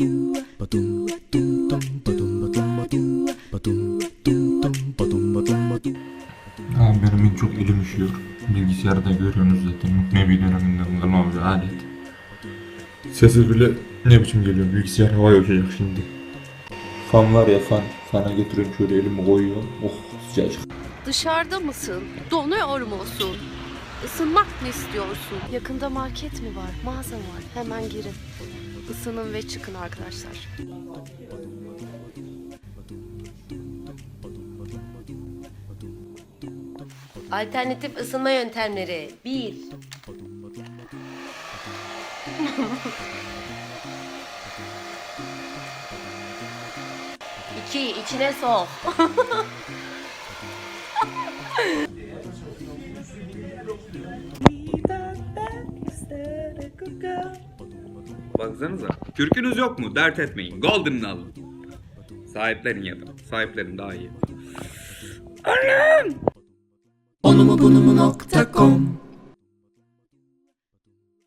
En çok elim üşüyor. Bilgisayarda görüyorsunuz zaten. Muknebi döneminden kalma bir alet. Sesi bile ne biçim geliyor. Bilgisayar havaya uçacak şimdi. Fan var ya fan. Fana getiriyorum şöyle elimi koyuyorum. Oh sıcacık. Dışarıda mısın? Donuyor musun? Isınmak mı istiyorsun? Yakında market mi var? Mağaza var? Hemen girin. Isının ve çıkın arkadaşlar. Alternatif ısınma yöntemleri 1. İki, içine sok. Baksanıza. Kürkünüz yok mu? Dert etmeyin. Golden'ını alın. Sahiplerin ya da. Sahiplerin daha iyi. Onu mu bunu mu nokta